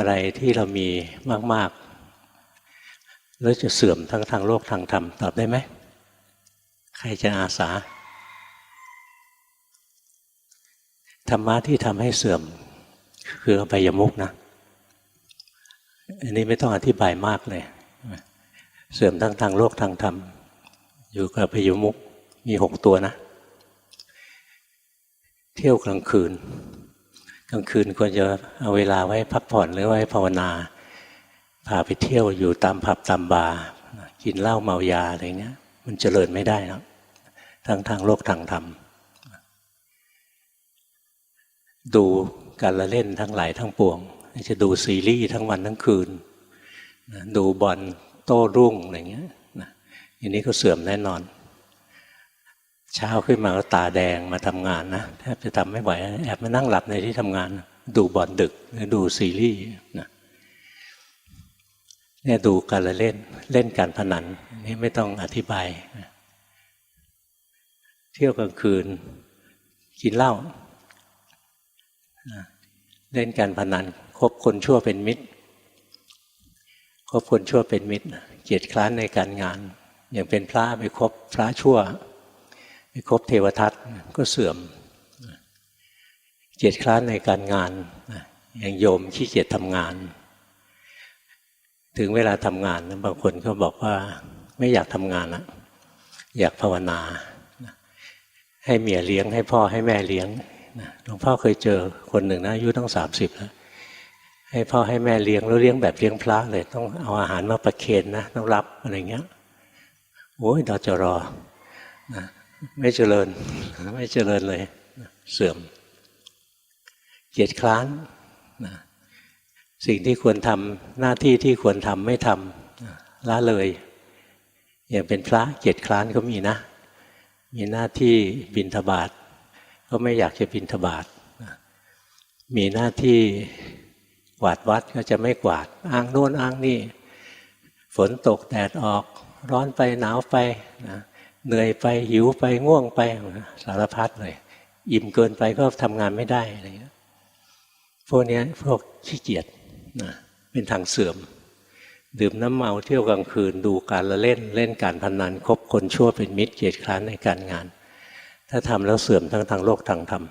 อะไรที่เรามีมาก ๆ แล้วจะเสื่อมทั้งทางโลกทางธรรมตอบได้ไหม ใครจะอาสา ธรรมะที่ทำให้เสื่อม คืออบายมุกนะ อันนี้ไม่ต้องอธิบายมากเลย เสื่อมทั้งทางโลกทางธรรม อยู่กับอบายมุกมีหกตัวนะ เที่ยวกลางคืน กลางคืนควรจะเอาเวลาไว้พักผ่อนหรือไว้ภาวนาพาไปเที่ยวอยู่ตามผับตามบาร์กินเหล้าเมายาอะไรเงี้ย มันเจริญไม่ได้นะทั้งทางโลกทางธรรมดูการละเล่นทั้งหลายทั้งปวง จะดูซีรีส์ทั้งวันทั้งคืน ดูบอลโต้รุ่งอะไรเงี้ยอย่นี้ก็เสื่อมแน่นอน เช้าขึ้นมาก็ตาแดงมาทำงานนะแทบจะทำไม่ไหวแอบมานั่งหลับในที่ทำงาน ดูบอลดึกหรือดูซีรีส์นะเนี่ยดูการเล่นเล่นการพนันนี่ไม่ต้องอธิบาย เที่ยวกลางคืน กินเหล้าเล่นการพนันคบคนชั่วเป็นมิตรคบคนชั่วเป็นมิตรเกียรติคร้านในการงาน อย่างเป็นพระไปคบพระชั่ว ไปคบเทวทัตก็เสื่อมเกียรติคร้านในการงานอย่างโยมขี้เกียจทำงาน ถึงเวลาทำงานบางคนก็บอกว่าไม่อยากทำงานละอยากภาวนา ให้เมียเลี้ยงให้พ่อให้แม่เลี้ยงหลวงพ่อเคยเจอคนหนึ่งนะอายุตั้งสามสิบแล้วให้พ่อให้แม่เลี้ยงแล้วเลี้ยงแบบเลี้ยงพระเลย ต้องเอาอาหารมาประเคนนะต้องรับอะไรเงี้ยโอ้ยดอจรอนะ ไม่เจริญ ไม่เจริญเลย เสื่อม เกียจคร้านนะสิ่งที่ควรทำหน้าที่ที่ควรทำไม่ทำละเลย อย่างเป็นพระเกียจคร้านก็มีนะ มีหน้าที่บินทบาทก็ไม่อยากจะบินทบาทมีหน้าที่กวาดวัดก็จะไม่กวาด อ้างโน่นอ้างนี่ ฝนตกแดดออก ร้อนไปหนาวไปนะ เหนื่อยไปหิวไปง่วงไปสารพัดเลยอิ่มเกินไปก็ทำงานไม่ได้อะไรเงี้ยพวกนี้พวกขี้เกียจนะเป็นทางเสื่อม ดื่มน้ำเมาเที่ยวกลางคืนดูการละเล่นเล่นการพนันคบคนชั่วเป็นมิตรเกียรติคร้านในการงาน ถ้าทำแล้วเสื่อมทั้งทางโลกทางธรรม